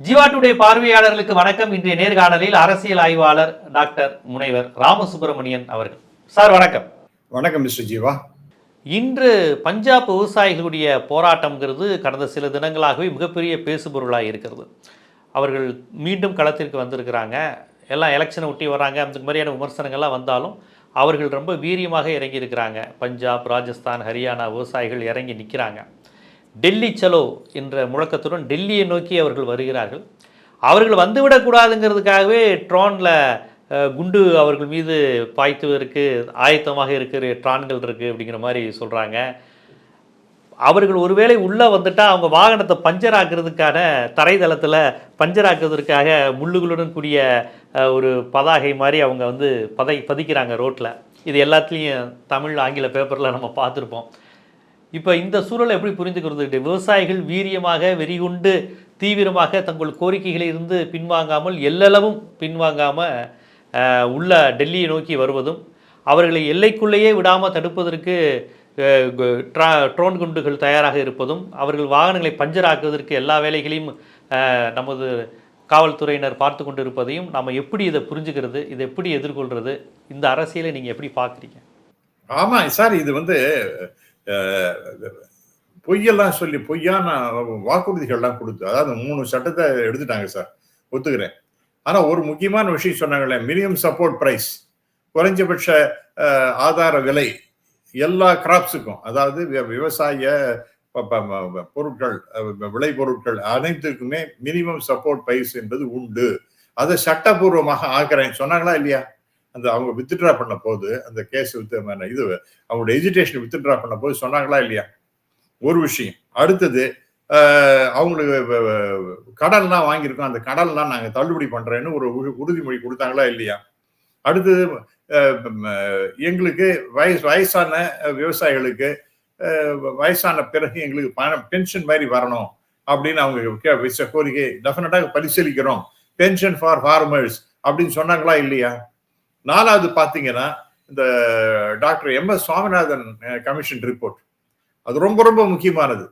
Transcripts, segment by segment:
Jeeva today பார்வையாளர்களுக்கு வணக்கம். இன்றைய நேர்காணலில் அரசியல் ஆய்வாளர் டாக்டர் முனைவர் ராமசுப்பிரமணியன் அவர்கள். சார் வணக்கம். வணக்கம் மிஸ்டர் ஜீவா. இன்று பஞ்சாப் விவசாயிகளுடைய போராட்டம்ங்கிறது கடந்த சில தினங்களாகவே மிகப்பெரிய பேசுபொருளாக இருக்கிறது. அவர்கள் மீண்டும் களத்திற்கு வந்திருக்கிறாங்க. எல்லாம் எலெக்ஷனை ஒட்டி வராங்க அந்த மாதிரியான விமர்சனங்கள்லாம் வந்தாலும் அவர்கள் ரொம்ப வீரியமாக இறங்கி இருக்கிறாங்க பஞ்சாப் ராஜஸ்தான் ஹரியானா விவசாயிகள் இறங்கி நிற்கிறாங்க. டெல்லி சலோ என்ற முழக்கத்துடன் டெல்லியை நோக்கி அவர்கள் வருகிறார்கள். அவர்கள் வந்துவிடக்கூடாதுங்கிறதுக்காகவே ட்ரோனில் குண்டு அவர்கள் மீது பாய்த்துவதற்கு ஆயத்தமாக இருக்கிற ட்ரான்கள் இருக்குது அப்படிங்கிற மாதிரி சொல்கிறாங்க அவர்கள் ஒருவேளை உள்ளே வந்துட்டால் அவங்க வாகனத்தை பஞ்சர் ஆக்குறதுக்கான தரைதளத்தில் பஞ்சர் ஆக்குறதுக்காக முள்ளுகளுடன் கூடிய ஒரு பதாகை மாதிரி அவங்க வந்து பதை பதிக்கிறாங்க ரோட்டில் இது எல்லாத்துலேயும் தமிழ் ஆங்கில பேப்பரில் நம்ம பார்த்துருப்போம். இப்போ இந்த சூழலை எப்படி புரிந்துக்கிறது? விவசாயிகள் வீரியமாக வெறிகுண்டு தீவிரமாக தங்கள் கோரிக்கைகளில் இருந்து பின்வாங்காமல் எல்லளவும் பின்வாங்காமல் உள்ள டெல்லியை நோக்கி வருவதும் அவர்களை எல்லைக்குள்ளேயே விடாமல் தடுப்பதற்கு ட்ரா ட்ரோன் குண்டுகள் தயாராக இருப்பதும் அவர்கள் வாகனங்களை பஞ்சர் ஆக்குவதற்கு எல்லா வேலைகளையும் நமது காவல்துறையினர் பார்த்து கொண்டு இருப்பதையும் நம்ம எப்படி இதை புரிஞ்சுக்கிறது? இதை எப்படி எதிர்கொள்கிறது இந்த அரசியலை நீங்கள் எப்படி பார்க்குறீங்க? ஆமாம் சார் இது வந்து பொய்யெல்லாம் சொல்லி பொய்யான வாக்குறுதிகள்லாம் கொடுத்து அதாவது மூணு சட்டத்தை எடுத்துட்டாங்க சார் ஒத்துக்கிறேன். ஆனால் ஒரு முக்கியமான விஷயம் சொன்னாங்களே மினிமம் சப்போர்ட் ப்ரைஸ் குறைஞ்சபட்ச ஆதார விலை எல்லா கிராப்ஸுக்கும் அதாவது விவசாய பொருட்கள் விளை பொருட்கள் அனைத்துக்குமே மினிமம் சப்போர்ட் ப்ரைஸ் என்பது உண்டு. அதை சட்டபூர்வமாக ஆக்குறேன். சொன்னாங்களா இல்லையா? அந்த அவங்க வித்ட்ரா பண்ண போது அந்த கேஸ் வித்து இது அவங்களோட எஜுகேஷன் வித்ட்ரா பண்ண போது சொன்னாங்களா இல்லையா? ஒரு விஷயம். அடுத்தது அவங்களுக்கு கடன்லாம் வாங்கியிருக்கோம். அந்த கடன்லாம் நாங்கள் தள்ளுபடி பண்ணுறேன்னு ஒரு உறு- உறுதிமொழி கொடுத்தாங்களா இல்லையா? அடுத்தது எங்களுக்கு வயசு வயசான விவசாயிகளுக்கு வயசான பிறகு எங்களுக்கு பணம் பென்ஷன் மாதிரி வரணும் அப்படின்னு அவங்க வச்ச கோரிக்கை டெஃபினட்டாக பரிசீலிக்கிறோம். பென்ஷன் ஃபார் ஃபார்மர்ஸ் அப்படின்னு சொன்னாங்களா இல்லையா? நாலாவது பார்த்தீங்கன்னா இந்த doctor M S Swaminathan commission report. அது ரொம்ப ரொம்ப முக்கியமானது.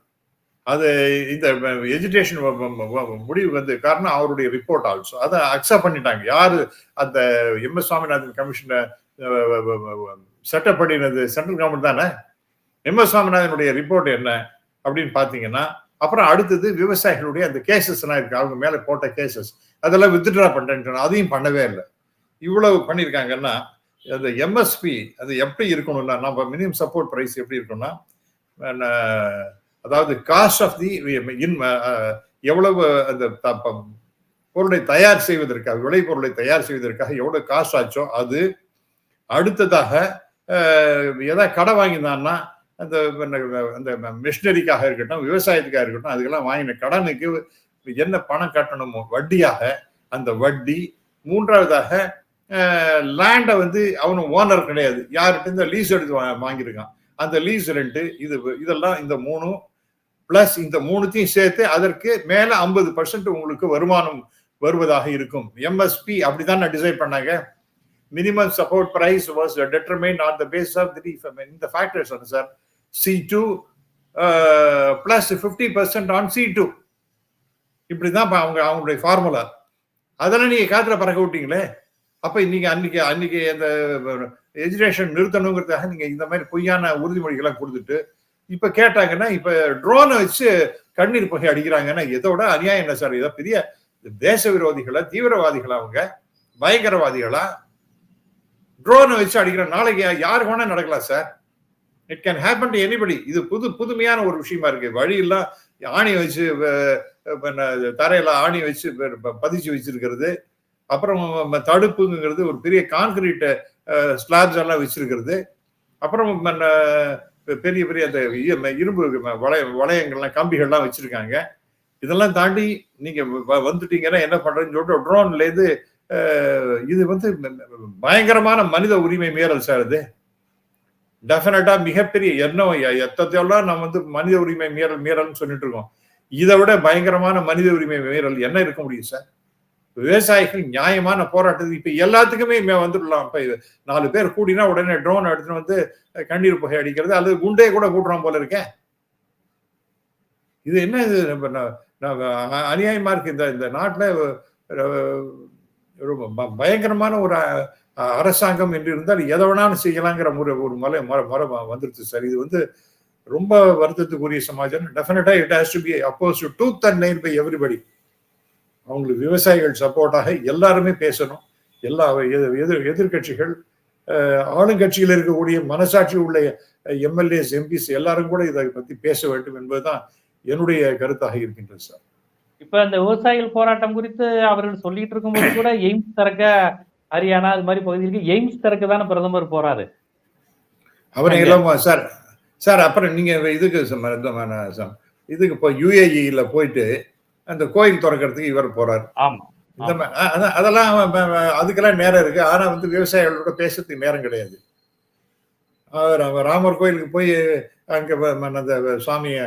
அது இந்த எஜுகேஷன் முடிவு வந்து காரணம் அவருடைய ரிப்போர்ட் ஆல்சோ. அதை அக்செப்ட் பண்ணிட்டாங்க. யாரு அந்த எம் எஸ் சுவாமிநாதன் கமிஷனை செட்டப் பண்ணினது? சென்ட்ரல் கவர்மெண்ட் தானே? எம் எஸ் சுவாமிநாதனுடைய ரிப்போர்ட் என்ன? அப்படின்னு பார்த்தீங்கன்னா அப்புறம் அடுத்தது விவசாயிகளுடைய அந்த கேசஸ் எல்லாம் இருக்கு. அவங்க மேலே போட்ட கேசஸ். அதெல்லாம் வித்ட்ரா பண்ணிட்டேன்னு அதையும் பண்ணவே இல்லை. இவ்வளவு பண்ணியிருக்காங்கன்னா அந்த எம்எஸ்பி அது எப்படி இருக்கணும்னா நம்ம மினிமம் சப்போர்ட் ப்ரைஸ் எப்படி இருக்கும்னா அதாவது காஸ்ட் ஆஃப் தி இன் எவ்வளவு அந்த த- ப- பொருளை தயார் செய்வதற்காக விளைபொருளை தயார் செய்வதற்காக எவ்வளவு காஸ்ட் ஆச்சோ அது அடுத்ததாக எதாவது ஏதாவது கடை வாங்கினான்னா அந்த அந்த மிஷினரிக்காக இருக்கட்டும் விவசாயத்துக்காக இருக்கட்டும் அதுக்கெல்லாம் வாங்கின கடனுக்கு என்ன பணம் கட்டணுமோ வட்டியாக அந்த வட்டி மூன்றாவதாக லேண்டை வந்து அவனு ஓனர் கிடையாது. யார்கிட்ட இந்த லீஸ் எடுத்து வாங்கியிருக்கான். அந்த லீஸ் ரெண்ட் இது இதெல்லாம் இந்த மூணும் பிளஸ் இந்த மூணுத்தையும் சேர்த்து அதற்கு மேலே ஐம்பது பர்சன்ட் உங்களுக்கு வருமானம் வருவதாக இருக்கும். எம்எஸ்பி அப்படிதான் டிசைட் பண்ணாங்க. Minimum support price was determined on the base of three இந்த ஃபேக்டர்ஸ் வந்து sir C two plus fifty percent on C two இப்படி தான் அவங்க அவங்களுடைய ஃபார்முலா அதெல்லாம் நீங்கள் காற்றுல பறக்க விட்டீங்களே? அப்ப நீங்க அன்னைக்கு அன்னைக்கு அந்த எஜுகேஷன் நிறுத்தணுங்கிறதுக்காக நீங்க இந்த மாதிரி பொய்யான உறுதிமொழிகள்லாம் கொடுத்துட்டு இப்ப கேட்டாங்கன்னா இப்ப ட்ரோனை வச்சு கண்ணீர் புகை அடிக்கிறாங்கன்னா இதோட அநியாயம் என்ன சார்? இதை பெரிய தேச விரோதிகளா தீவிரவாதிகளா அவங்க? பயங்கரவாதிகளா? ட்ரோனை வச்சு அடிக்கிற நாளைக்கு யாருக்கு வேணா நடக்கலாம் sir. It can happen to anybody இது புது புதுமையான ஒரு விஷயமா இருக்கு. வழியெல்லாம் ஆணி வச்சு தரையில ஆணி வச்சு ப- பதிச்சு வச்சிருக்கிறது. அப்புறம் தடுப்புங்கிறது ஒரு பெரிய கான்கிரீட் ஸ்லாப்ஸ் எல்லாம் வச்சிருக்கிறது. அப்புறம் பெரிய பெரிய அந்த இரும்பு வளைய வளையங்கள்லாம் கம்பிகள்லாம் வச்சிருக்காங்க. இதெல்லாம் தாண்டி நீங்க வ- வந்துட்டீங்கன்னா என்ன பண்றதுன்னு சொல்லிட்டு ட்ரோன்ல இது இது வந்து பயங்கரமான மனித உரிமை மீறல் சார் இது. டெஃபினட்டா மிகப்பெரிய என்ன எத்தத்தையெல்லாம் நம்ம வந்து மனித உரிமை மீறல் மீறல்னு சொல்லிட்டு இருக்கோம். இதை விட பயங்கரமான மனித உரிமை மீறல் என்ன இருக்க முடியும் சார் விவசாயிகள் நியாயமான போராட்டத்துக்கு இப்ப எல்லாத்துக்குமே மே- வந்துடலாம். இப்ப இது நாலு பேர் கூடினா உடனே ட்ரோன் எடுத்துட்டு வந்து கண்ணீர் புகை அடிக்கிறது அல்லது குண்டே கூட கூட்டுறோம் போல இருக்கேன் இது என்ன இது? அநியாயமா இருக்கு. இந்த இந்த நாட்டில் ரொம்ப ப- பயங்கரமான ஒரு அரசாங்கம் என்று இருந்தால் எதை வேணாலும் செய்யலாங்கிற முறை ஒரு மலை மர மரம் வந்துருச்சு சார். இது வந்து ரொம்ப வருத்தத்துக்குரிய சமாஜம் definitely it has to be oppose tooth than nail by everybody அவங்களுக்கு விவசாயிகள் சப்போர்ட்டாக எல்லாருமே பேசணும். எல்லா எதிர் எதிர் எதிர்கட்சிகள் ஆளுங்கட்சியில் இருக்கக்கூடிய மனசாட்சி உள்ள எம்எல்ஏஸ் எம்பிஸ் எல்லாரும் கூட இதை பத்தி பேச வேண்டும் என்பதுதான் என்னுடைய கருத்தாக இருக்கின்றது சார். இப்ப இந்த விவசாயிகள் போராட்டம் குறித்து அவர்கள் சொல்லிட்டு இருக்கும்போது கூட எய்ம்ஸ் திறக்க ஹரியானா அது மாதிரி பகுதிகளுக்கு எய்ம்ஸ் திறக்க தானே பிரதமர் போறாரு? அவரை எல்லாம் சார் சார் அப்புறம் நீங்க இதுக்கு இதுக்கு இப்போ யுஏஇல போயிட்டு அந்த கோயில் திறக்கிறதுக்கு இவர் போறாரு. ஆமா இந்த அதெல்லாம் அதுக்கெல்லாம் நேரம் இருக்கு. ஆனா வந்து விவசாயிகளோட பேசுறதுக்கு நேரம் கிடையாது. அவர் ராமர் கோயிலுக்கு போய் அங்க அந்த சாமியை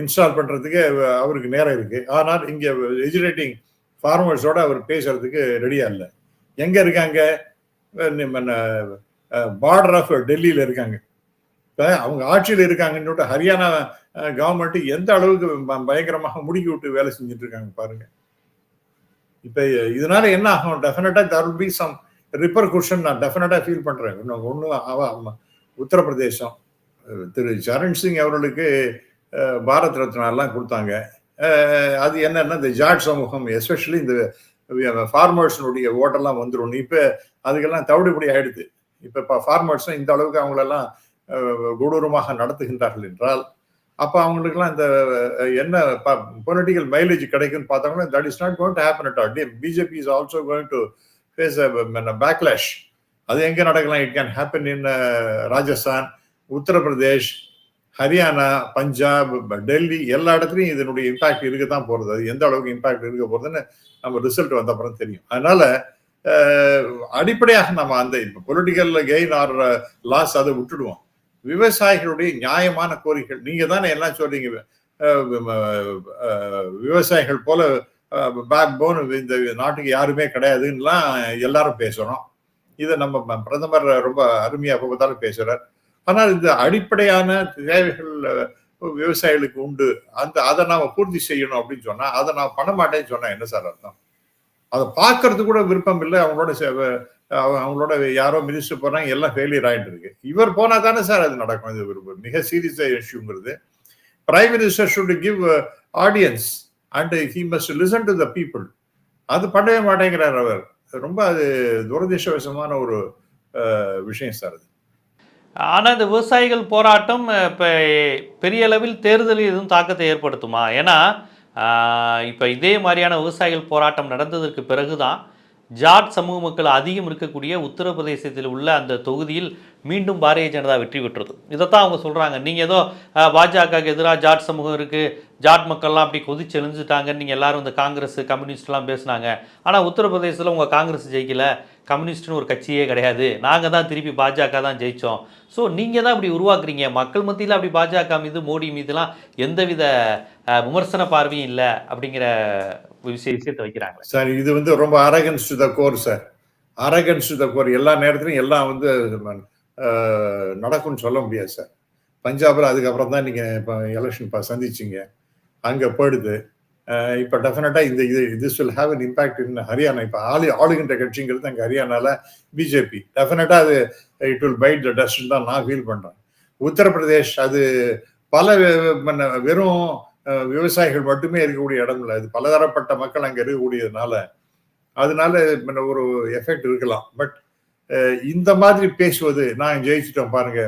இன்ஸ்டால் பண்றதுக்கு அவருக்கு நேரம் இருக்கு. ஆனால் இங்க எஜுகேட்டிங் ஃபார்மர்ஸோட அவர் பேசுறதுக்கு ரெடியா இல்லை. எங்க இருக்காங்க? பார்டர் ஆஃப் டெல்லியில இருக்காங்க. இப்போ அவங்க ஆட்சியில் இருக்காங்கன்னு ஹரியானா கவர்மெண்ட் எந்த அளவுக்கு பயங்கரமாக முடுக்கி விட்டு வேலை செஞ்சுட்டு இருக்காங்க பாருங்க. இப்போ இதனால என்ன ஆகும்? Definitely there be some repercussion நான் டெஃபினட்டா ஃபீல் பண்ணுறேன் இன்னும் ஒன்றும் அவ அவ- உத்தரப்பிரதேசம். திரு சரண் சிங் அவர்களுக்கு பாரத் ரத்னா எல்லாம் கொடுத்தாங்க. அது என்னன்னா இந்த ஜாட் சமூகம் எஸ்பெஷலி இந்த ஃபார்மர்ஸினுடைய ஓட்டெல்லாம் வந்துடும் இப்போ அதுக்கெல்லாம் தவிடுபடி ஆயிடுது. இப்போ ஃபார்மர்ஸும் இந்த அளவுக்கு அவங்களெல்லாம் கொடூரமாக நடத்துகின்றார்கள் என்றால் அப்போ அவங்களுக்குலாம் இந்த என்ன பொலிட்டிக்கல் மைலேஜ் கிடைக்கும்னு பார்த்தாங்கன்னா that is not going to happen at all BJP is also going to face backlash அது எங்கே நடக்கலாம்? It can happen in Rajasthan Uttar Pradesh Haryana Punjab Delhi எல்லா இடத்துலையும் இதனுடைய இம்பாக்ட் இருக்க தான் போகிறது அது எந்த அளவுக்கு இம்பாக்ட் இருக்க போகிறதுன்னு நம்ம ரிசல்ட் வந்த அப்புறம் தெரியும். அதனால அடிப்படையாக நம்ம அந்த இப்போ பொலிட்டிக்கல் கெயின் ஆர் லாஸ் அதை விட்டுடுவோம். விவசாயிகளுடைய நியாயமான கோரிக்கைகள். நீங்க தானே எல்லாம் சொல்றீங்க. விவசாயிகள் போல பேக் போன் இந்த நாட்டுக்கு யாருமே கிடையாதுன்னுலாம் எல்லாரும் பேசுறோம். இதை நம்ம ம- பிரதமர் ரொம்ப அருமையாக பார்த்தாலும் பேசுறார். ஆனால் இந்த அடிப்படையான தேவைகள் விவசாயிகளுக்கு உண்டு. அந்த அதை நாம பூர்த்தி செய்யணும் அப்படின்னு சொன்னா அதை நான் பண்ண மாட்டேன்னு சொன்னா என்ன சார் அர்த்தம்? அதை பார்க்கறது கூட விருப்பம் இல்லை. அவங்களோட சே- அவங்களோட யாரோ மினிஸ்டர் போறாங்க எல்லாம் ஃபெயிலியர் ஆகிட்டு இருக்கு. இவர் போனா தானே சார் அது நடக்கும் இது ஒரு மிக சீரியஸாக இஷ்யூங்கிறது prime minister should give audience and he must listen to the people அது பண்ணவே மாட்டேங்கிறார் அவர். ரொம்ப அது துரதிருஷ்டவசமான ஒரு விஷயம் சார் அது. ஆனால் இந்த விவசாயிகள் போராட்டம் இப்போ பெரிய அளவில் தேர்தலில் எதுவும் தாக்கத்தை ஏற்படுத்துமா? ஏன்னா இப்போ இதே மாதிரியான விவசாயிகள் போராட்டம் நடந்ததற்கு பிறகுதான் ஜாட் சமூக மக்கள் அதிகம் இருக்கக்கூடிய உத்தரப்பிரதேசத்தில் உள்ள அந்த தொகுதியில் மீண்டும் பாரதிய ஜனதா வெற்றி பெற்றது. இதைத்தான் அவங்க சொல்கிறாங்க நீங்கள் ஏதோ பாஜகவுக்கு எதிராக ஜாட் சமூகம் இருக்குது ஜாட் மக்கள்லாம் அப்படி கொதிச்சு எழுந்துட்டாங்கன்னு நீங்க எல்லாரும் இந்த காங்கிரஸ் கம்யூனிஸ்ட்லாம் பேசுனாங்க. ஆனால் உத்தரப்பிரதேசத்தில் உங்கள் காங்கிரஸ் ஜெயிக்கல கம்யூனிஸ்ட்னு ஒரு கட்சியே கிடையாது. நாங்கள் தான் திருப்பி பாஜக தான் ஜெயித்தோம் ஸோ நீங்கள் தான் இப்படி உருவாக்குறீங்க. மக்கள் மத்தியில் அப்படி பாஜக மீது மோடி மீதுலாம் எந்தவித விமர்சன பார்வையும் இல்லை அப்படிங்கிற விஷய விஷயத்தை வைக்கிறாங்க சார் இது வந்து ரொம்ப arrogance to the core sir. Arrogance to the core. எல்லா நேரத்திலும் எல்லாம் வந்து நடக்கும்னு சொல்ல முடியாது சார். பஞ்சாபில் அதுக்கப்புறம் தான் நீங்கள் இப்போ எலெக்ஷன் சந்திச்சீங்க. அங்கே போயிடுது. இப்போ டெஃபினட்டாக இந்த இது this will have an impact in Haryana இப்போ ஆளு ஆளுகின்ற கட்சிங்கிறது அங்கே ஹரியானால பிஜேபி டெஃபினட்டாக அது it will bite the dust தான் நான் ஃபீல் பண்ணுறேன் உத்தரப்பிரதேஷ் அது பல வெறும் விவசாயிகள் மட்டுமே இருக்கக்கூடிய இடம் இல்லை அது பலதரப்பட்ட மக்கள் அங்க இருக்கக்கூடியதுனால அதனால ஒரு எஃபெக்ட் இருக்கலாம். பட் இந்த மாதிரி பேசுவது நான் ஜெயிச்சிட்டோம் பாருங்க.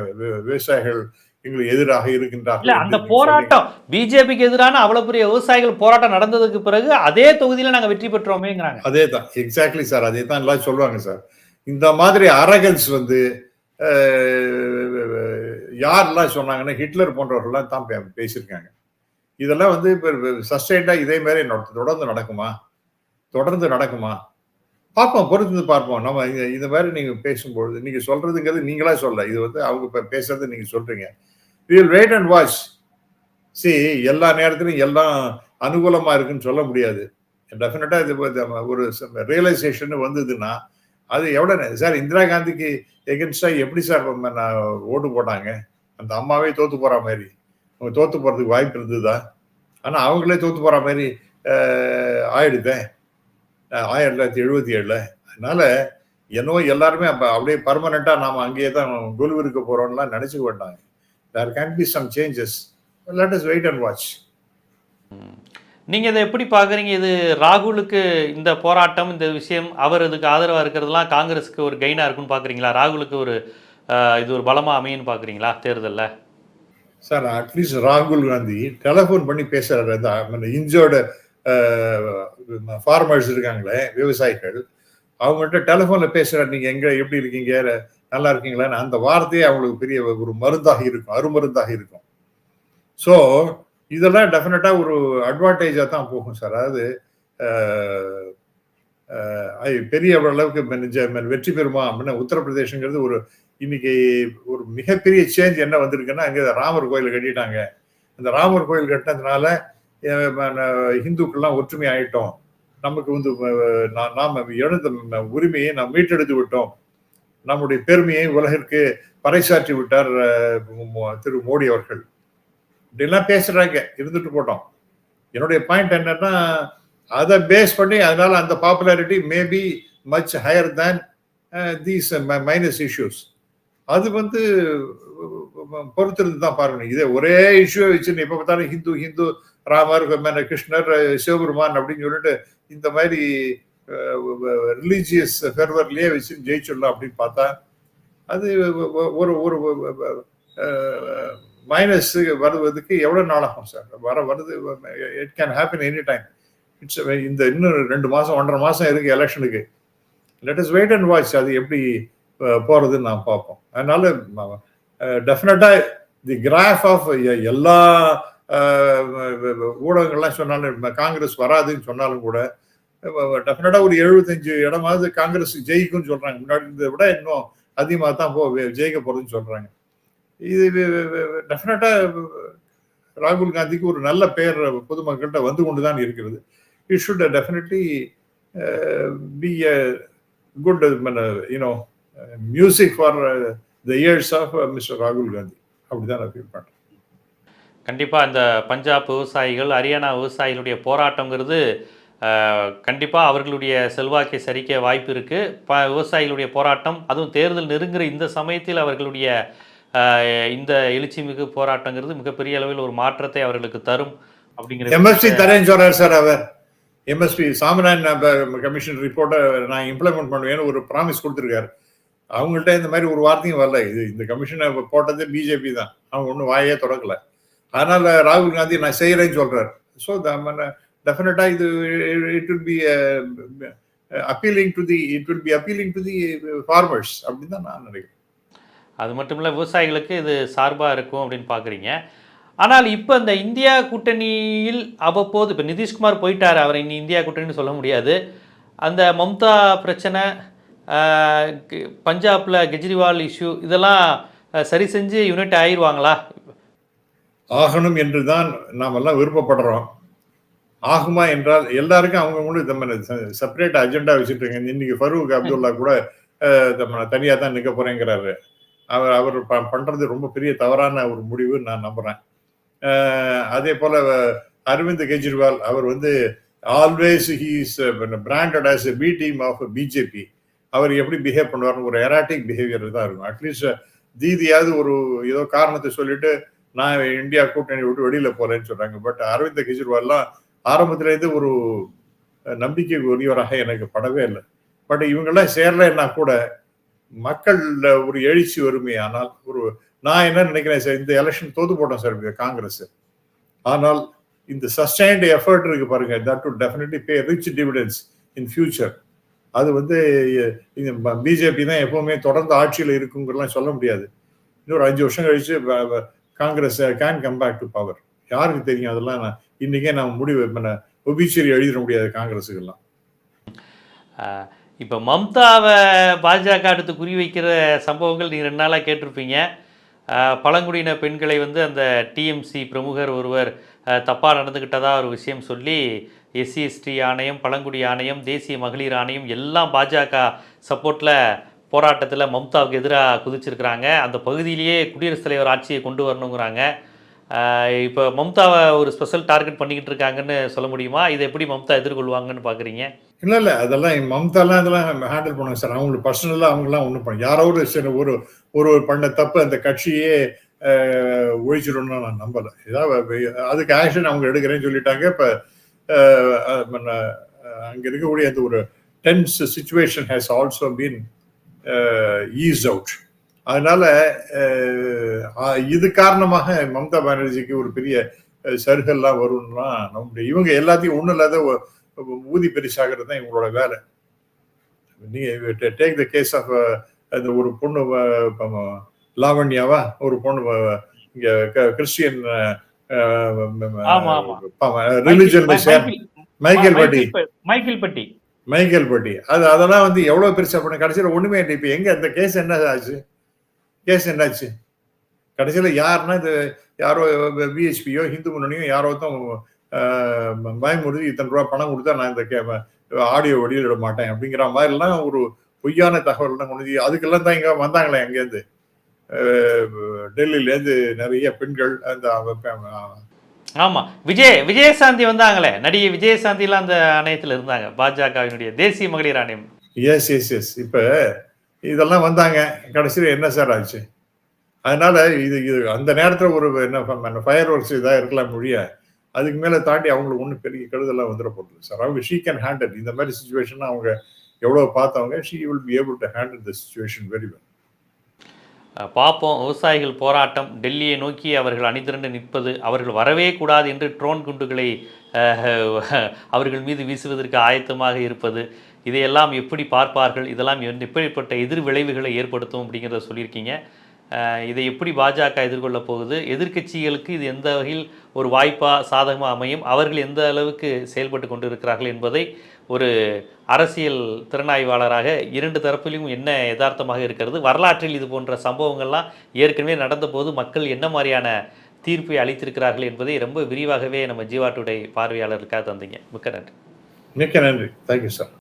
விவசாயிகள் எங்களுக்கு எதிராக இருக்கின்றார்கள் அந்த போராட்டம் பிஜேபிக்கு எதிரான அவ்வளவு பெரிய விவசாயிகள் போராட்டம் நடந்ததுக்கு பிறகு அதே தொகுதியில நாங்க வெற்றி பெற்றோமேங்கிறாங்க. அதே தான் எக்ஸாக்ட்லி சார் அதே தான் எல்லாம் சொல்லுவாங்க சார் இந்த மாதிரி அரகன்ஸ் வந்து யாரெல்லாம் சொன்னாங்கன்னா ஹிட்லர் போன்றவர்கள்லாம் தான் பேசியிருக்காங்க. இதெல்லாம் வந்து இப்போ சஸ்டைண்டா இதே மாதிரி தொடர்ந்து நடக்குமா? தொடர்ந்து நடக்குமா? பார்ப்போம் பொறுத்து பார்ப்போம். நம்ம இந்த மாதிரி நீங்க பேசும்பொழுது நீங்க சொல்றதுங்கிறது நீங்களா சொல்ல. இது வந்து அவங்க இப்போ பேசுறது நீங்க சொல்றீங்க. Will wait and watch see எல்லா நேரத்திலும் எல்லாம் அனுகூலமா இருக்குன்னு சொல்ல முடியாது. டெஃபினட்டா இது ஒரு ரியலைசேஷன் வந்ததுன்னா அது எவ்வளோ சார் இந்திரா காந்திக்கு எகென்ஸ்டா எப்படி சார் நான் ஓட்டு போட்டாங்க? அந்த அம்மாவே தோத்து போற மாதிரி. அவங்க தோத்து போறதுக்கு வாய்ப்பு இருந்ததா? ஆனா அவங்களே தோத்து போற மாதிரி ஆயிடுதேன் ஆயிரத்தி தொள்ளாயிரத்தி எழுபத்தி ஏழுல. அதனால என்னவோ எல்லாருமே அப்ப அப்படியே பர்மனண்டா நாம அங்கேயே தான் கொலுவு இருக்க போறோம்லாம் நினைச்சுக்க மாட்டாங்க. There can be some changes let us wait and watch நீங்கள் இதை எப்படி பார்க்குறீங்க? இது ராகுலுக்கு இந்த போராட்டம் இந்த விஷயம் அவர் இதுக்கு ஆதரவாக இருக்கிறதுலாம் காங்கிரஸுக்கு ஒரு கெயினாக இருக்குன்னு பார்க்குறீங்களா? ராகுலுக்கு ஒரு இது ஒரு பலமாக அமையுன்னு பார்க்குறீங்களா? தேர்தலில்? சார் அட்லீஸ்ட் ராகுல் காந்தி டெலிஃபோன் பண்ணி பேசுறாரு. அந்த இன்ஜோர்டு ஃபார்மர்ஸ் இருக்காங்களே விவசாயிகள் அவங்கள்ட்ட டெலிஃபோன்ல பேசுறாரு. நீங்க எங்க எப்படி இருக்கீங்க? நல்லா இருக்கீங்களான்னு அந்த வார்த்தையே அவங்களுக்கு பெரிய ஒரு மருந்தாக இருக்கும் அருமருந்தாக இருக்கும். ஸோ இதெல்லாம் டெஃபினட்டாக ஒரு அட்வான்டேஜாக தான் போகும் சார். அதாவது பெரிய அளவுக்கு வெற்றி பெறுமா அப்படின்னா உத்தரப்பிரதேசங்கிறது ஒரு இன்னைக்கு ஒரு மிகப்பெரிய சேஞ்ச் என்ன வந்திருக்குன்னா அங்கே ராமர் கோயில் கட்டிட்டாங்க. அந்த ராமர் கோயில் கட்டினதுனால அஹ், இந்துக்கள்லாம் ஒற்றுமை ஆயிட்டோம். நமக்கு வந்து நாம் எழுந்த உரிமையை நாம் மீட்டெடுத்து விட்டோம். நம்முடைய பெருமையை உலகிற்கு பறைசாற்றி விட்டார் திரு மோடி அவர்கள். இப்படிலாம் பேசுறாங்க இருந்துட்டு போட்டோம். என்னுடைய பாயிண்ட் என்னன்னா அதை பேஸ் பண்ணி அதனால அந்த popularity maybe much higher than these minus issues அது வந்து uh, பொறுத்திருந்து தான் பாருங்க. இதே ஒரே இஷ்யூ வச்சு எப்போ பார்த்தாலும் ஹிந்து ஹிந்து ராமர் கிருஷ்ணர் uh, சிவபெருமான் அப்படின்னு சொல்லிட்டு இந்த மாதிரி uh, ரிலீஜியஸ் ஃபெர்வர்லேயே வச்சு ஜெயிச்சிடலாம் அப்படின்னு பார்த்தா அது ஒரு ஒரு மைனஸ் வருவதுக்கு எவ்வளோ நாளாகும் சார்? வர வருது it can happen any time it's இந்த இன்னும் ரெண்டு மாதம் ஒன்றரை மாதம் இருக்கு எலெக்ஷனுக்கு let us wait and watch அது எப்படி போகிறதுன்னு நான் பார்ப்போம். அதனால டெஃபினட்டாக தி கிராஃப் ஆஃப் எல்லா ஊடகங்கள்லாம் சொன்னாலும் காங்கிரஸ் வராதுன்னு சொன்னாலும் கூட டெஃபினட்டாக ஒரு எழுபத்தஞ்சு இடமாவது காங்கிரஸ் ஜெயிக்கும்னு சொல்கிறாங்க முன்னாடி இருந்ததை விட இன்னும் அதிகமாக தான் போ ஜெயிக்க போகிறதுன்னு சொல்கிறாங்க இது டெஃபினட்டாக ராகுல் காந்திக்கு ஒரு நல்ல பெயர் பொதுமக்கள்கிட்ட வந்து கொண்டு தான் இருக்கிறது. It should definitely be a good you know music for the ears of Mr ராகுல் காந்தி அப்படிதான் நான் ஃபீல் பண்றேன். கண்டிப்பாக இந்த பஞ்சாப் விவசாயிகள் ஹரியானா விவசாயிகளுடைய போராட்டங்கிறது கண்டிப்பாக அவர்களுடைய செல்வாக்கை சரிக்க வாய்ப்பு இருக்குது ப விவசாயிகளுடைய போராட்டம் அதுவும் தேர்தல் நெருங்குற இந்த சமயத்தில் அவர்களுடைய இந்த எழுச்சிமிகு போராட்டங்கிறது மிகப்பெரிய அளவில் ஒரு மாற்றத்தை அவர்களுக்கு தரும். அப்படிங்கிற எம்எஸ்பி தரேன்னு சார் அவர். எம்எஸ்பி சாமிநாயன் கமிஷன் ரிப்போர்ட்டை நான் இம்ப்ளிமெண்ட் பண்ணுவேன்னு ஒரு ப்ராமிஸ் கொடுத்துருக்காரு. அவங்கள்ட்ட இந்த மாதிரி ஒரு வார்த்தையும் வரல. இது இந்த கமிஷனை போட்டது பிஜேபி தான். அவங்க ஒன்றும் வாயே தொடக்கல அதனால ராகுல் காந்தி நான் செய்கிறேன்னு சொல்றாரு. ஸோ டெஃபினட்டா இது it will be appealing to the it will be appealing to the farmers அப்படின்னு தான் நான் நினைக்கிறேன். அது மட்டும் இல்லை விவசாயிகளுக்கு இது சார்பாக இருக்கும் அப்படின்னு பார்க்குறீங்க ஆனால் இப்போ இந்த இந்தியா கூட்டணியில் அவ்வப்போது இப்போ நிதிஷ்குமார் போயிட்டார். அவரை இனி இந்தியா கூட்டணின்னு சொல்ல முடியாது. அந்த மம்தா பிரச்சனை பஞ்சாபில் பஞ்சாப்ல கெஜ்ரிவால் இஷ்யூ இதெல்லாம் சரி செஞ்சு யூனிட் ஆயிடுவாங்களா ஆகணும் என்று தான் நாம் எல்லாம் விருப்பப்படுறோம். ஆகுமா என்றால் எல்லாருக்கும் அவங்க செப்பரேட் அஜெண்டா வச்சுட்டு இருக்கேன். இன்னைக்கு ஃபரூக் அப்துல்லா கூட தனியாக தான் நிற்க போறேங்கிறாரு. அவர் அவர் ப- பண்றது ரொம்ப பெரிய தவறான ஒரு முடிவு நான் நம்புறேன். அதே போல அரவிந்த் கெஜ்ரிவால் அவர் வந்து always he's branded as a B team of BJP அவர் எப்படி பிஹேவ் பண்ணுவார்னு ஒரு எராட்டிக் பிஹேவியர் தான் இருக்கும். அட்லீஸ்ட் uh, தீதியாவது ஒரு ஏதோ காரணத்தை சொல்லிட்டு நான் இந்தியா கூட்டணி விட்டு வெளியில போறேன்னு சொல்றாங்க. பட் அரவிந்த் கெஜ்ரிவால்லாம் ஆரம்பத்திலேருந்து ஒரு நம்பிக்கை உரியவராக எனக்கு படவே இல்லை. பட் இவங்கெல்லாம் சேரலைன்னா கூட மக்கள் ஒரு எழுச்சி வருமே ஆனால் ஒரு நான் என்ன நினைக்கிறேன் சார் இந்த எலெக்ஷன் தோத்து போட்டோம் சார் காங்கிரஸ். ஆனால் இந்த சஸ்டைன்டு எஃபர்ட் இருக்கு பாருங்க that to definitely pay rich dividends in future அது வந்து பிஜேபி தான் எப்பவுமே தொடர்ந்து ஆட்சியில் இருக்குங்கிறலாம் சொல்ல முடியாது. இன்னொரு அஞ்சு வருஷம் கழிச்சு Congress can come back to power யாருக்கு தெரியும் அதெல்லாம் நான் இன்னைக்கே நான் முடிவு ஒபிச்சரி எழுதிட முடியாது காங்கிரஸுக்கெல்லாம். இப்போ மம்தாவை பாஜக அடுத்து குறி வைக்கிற சம்பவங்கள் நீங்கள் ரெண்டு நாளாக கேட்டிருப்பீங்க. பழங்குடியின பெண்களை வந்து அந்த டிஎம்சி பிரமுகர் ஒருவர் தப்பாக நடந்துக்கிட்டதா ஒரு விஷயம் சொல்லி எஸ்சி எஸ்டி ஆணையம் பழங்குடி ஆணையம் தேசிய மகளிர் ஆணையம் எல்லாம் பாஜக சப்போர்ட்டில் போராட்டத்தில் மம்தாவுக்கு எதிராக குதிச்சிருக்கிறாங்க. அந்த பகுதியிலேயே குடியரசுத் தலைவர் ஆட்சியை கொண்டு வரணுங்கிறாங்க. இப்போ மம்தாவை ஒரு ஸ்பெஷல் டார்கெட் பண்ணிக்கிட்டு இருக்காங்கன்னு சொல்ல முடியுமா? இதை எப்படி மம்தா எதிர்கொள்வாங்கன்னு பார்க்குறீங்க இல்லை இல்லை அதெல்லாம் மம்தாலாம் இதெல்லாம் ஹேண்டில் பண்ணுவாங்க சார். அவங்களுக்கு பர்சனலாக அவங்களாம் ஒன்றும் பண்ண யாரோ ஒரு சில ஒரு ஒரு பண்ண தப்பு அந்த கட்சியே ஒழிச்சிடணும்னு நான் நம்பலை. ஏதாவது அதுக்கு ஆக்ஷன் அவங்க எடுக்கிறேன்னு சொல்லிட்டாங்க. இப்போ அங்கே இருக்கக்கூடிய அந்த ஒரு tense situation has also been ease out அதனால இது காரணமாக மம்தா பானர்ஜிக்கு ஒரு பெரிய சருகல்லாம் வரும்னா நம்முடைய இவங்க எல்லாத்தையும் ஒன்றும் இல்லாத ஊதி பெருசாகிறது தான் இவங்களோட வேலை. நீங்க டேக் த கேஸ் ஆஃப் அந்த ஒரு பொண்ணு லாவண்யாவா? ஒரு பொண்ணு இங்க Christian. Religion Michaelpatti. Michaelpatti. Michaelpatti. அது அதெல்லாம் வந்து எவ்வளவு பெருசா பண்ண கடைசியில் ஒண்ணுமே இல்லை. இப்போ எங்க அந்த கேஸ் என்ன ஆச்சு? கேஸ் என்னாச்சு கடைசியில் யாருன்னா இது யாரோ பிஹெச்பியோ ஹிந்து முன்னணியோ யாரோ தான் அஹ், பயமுறுத்தி இத்தனை ரூபா பணம் கொடுத்தா நான் இந்த ஆடியோ வெளியிட மாட்டேன் அப்படிங்கிற மாதிரிலாம் ஒரு பொய்யான தகவல்லாம் கொண்டு அதுக்கெல்லாம் தான் இங்க வந்தாங்களே அங்கேருந்து. டெல்லியிலேருந்து நிறைய பெண்கள் அந்த அவ- ஆமா. விஜய் விஜயசாந்தி வந்தாங்களே. நடிகை விஜயசாந்திலாம் அந்த ஆணையத்தில் இருந்தாங்க. பாஜகவினுடைய தேசிய மகளிர் ஆணையம். எஸ் எஸ் எஸ் இப்போ இதெல்லாம் வந்தாங்க. கடைசியில் என்ன சார் ஆச்சு? அதனால இது இது அந்த நேரத்தில் ஒரு என்ன ஃபயர் ஒர்க்ஸ் இதாக இருக்கலாம் மொழிய அதுக்கு மேலே தாண்டி அவங்களுக்கு ஒன்றும் பெரிய கெடுதலாம் வந்துட போகிறது சார் அவங்க ஷீ கேன் ஹேண்டில் இந்த மாதிரி சுச்சுவேஷன் அவங்க எவ்வளோ பார்த்தவங்க she will be able to handle the situation very well பார்ப்போம் விவசாயிகள் போராட்டம் டெல்லியை நோக்கி அவர்கள் அணிதிரண்டு நிற்பது அவர்கள் வரவே கூடாது என்று ட்ரோன் குண்டுகளை அவர்கள் மீது வீசுவதற்கு ஆயத்தமாக இருப்பது இதையெல்லாம் எப்படி பார்ப்பார்கள் இதெல்லாம் என்- எப்படிப்பட்ட எதிர் விளைவுகளை ஏற்படுத்தும் அப்படிங்கிறத சொல்லியிருக்கீங்க. இதை எப்படி பாஜக எதிர்கொள்ளப் போகுது எதிர்க்கட்சிகளுக்கு இது எந்த வகையில் ஒரு வாய்ப்பாக சாதகமாக அமையும் அவர்கள் எந்த அளவுக்கு செயல்பட்டு கொண்டு இருக்கிறார்கள் என்பதை ஒரு அரசியல் திறனாய்வாளராக இரண்டு தரப்பிலும் என்ன யதார்த்தமாக இருக்கிறது? வரலாற்றில் இது போன்ற சம்பவங்கள்லாம் ஏற்கனவே நடந்தபோது மக்கள் என்ன மாதிரியான தீர்ப்பை அளித்திருக்கிறார்கள் என்பதை ரொம்ப விரிவாகவே நம்ம ஜீவா டுடே பார்வையாளருக்காக தந்தீங்க. மிக்க நன்றி. மிக்க நன்றி. Thank you sir